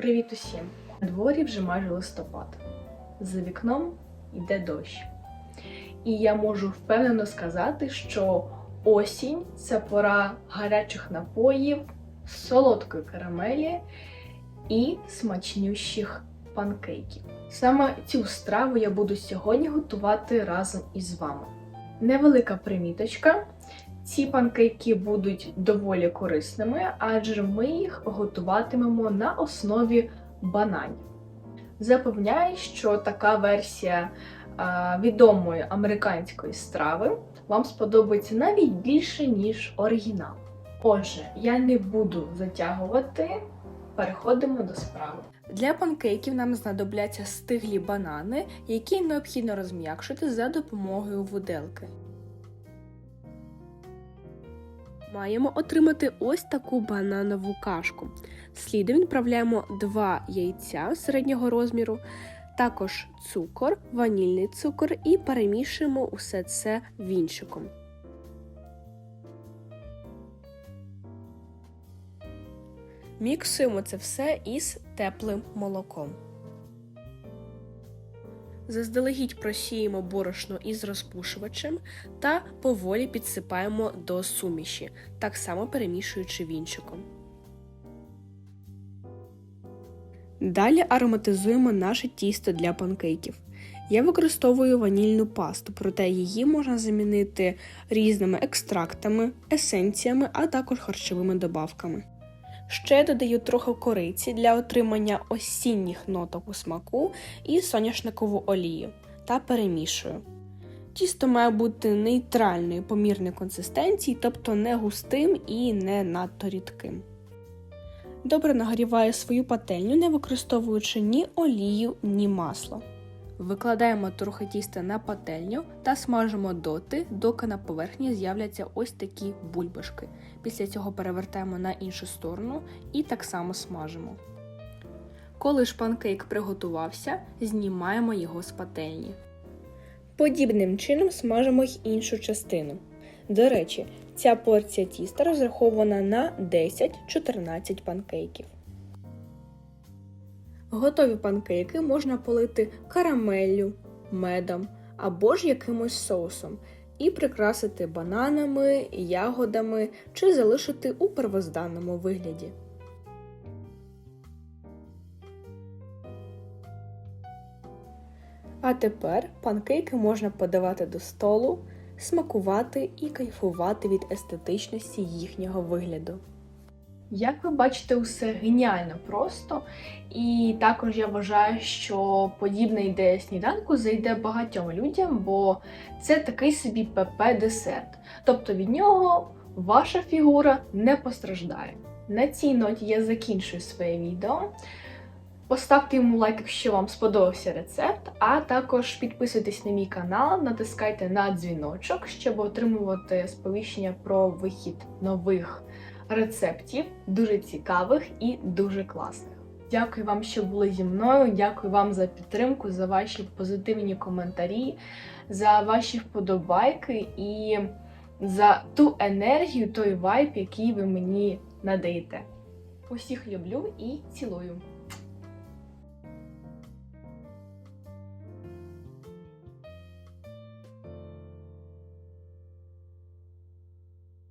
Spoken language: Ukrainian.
Привіт усім! На дворі вже майже листопад. За вікном йде дощ. І я можу впевнено сказати, що осінь це пора гарячих напоїв, солодкої карамелі і смачнющих панкейків. Саме цю страву я буду сьогодні готувати разом із вами. Невелика приміточка. Ці панкейки будуть доволі корисними, адже ми їх готуватимемо на основі бананів. Запевняю, що така версія а, відомої американської страви вам сподобається навіть більше, ніж оригінал. Отже, я не буду затягувати, переходимо до справи. Для панкейків нам знадобляться стиглі банани, які необхідно розм'якшити за допомогою виделки. Маємо отримати ось таку бананову кашку. Слідом відправляємо 2 яйця середнього розміру, також цукор, ванільний цукор і перемішуємо усе це вінчиком. Міксуємо це все із теплим молоком. Заздалегідь просіємо борошно із розпушувачем та поволі підсипаємо до суміші, так само перемішуючи вінчиком. Далі ароматизуємо наше тісто для панкейків. Я використовую ванільну пасту, проте її можна замінити різними екстрактами, есенціями, а також харчовими добавками. Ще додаю трохи кориці для отримання осінніх ноток у смаку і соняшникову олію та перемішую. Тісто має бути нейтральної помірної консистенції, тобто не густим і не надто рідким. Добре нагріваю свою пательню, не використовуючи ні олію, ні масло. Викладаємо трохи тіста на пательню та смажимо доти, доки на поверхні з'являться ось такі бульбашки. Після цього перевертаємо на іншу сторону і так само смажимо. Коли ж панкейк приготувався, знімаємо його з пательні. Подібним чином смажимо й іншу частину. До речі, ця порція тіста розрахована на 10-14 панкейків. Готові панкейки можна полити карамеллю, медом або ж якимось соусом і прикрасити бананами, ягодами чи залишити у первозданному вигляді. А тепер панкейки можна подавати до столу, смакувати і кайфувати від естетичності їхнього вигляду. Як ви бачите, усе геніально просто. І також я вважаю, що подібна ідея сніданку зайде багатьом людям, бо це такий собі ПП-десерт. Тобто від нього ваша фігура не постраждає. На цій ноті я закінчую своє відео. Поставте йому лайк, якщо вам сподобався рецепт, а також підписуйтесь на мій канал, натискайте на дзвіночок, щоб отримувати сповіщення про вихід нових рецептів, дуже цікавих і дуже класних. Дякую вам, що були зі мною. Дякую вам за підтримку, за ваші позитивні коментарі, за ваші вподобайки і за ту енергію, той вайб, який ви мені надаєте. Усіх люблю і цілую.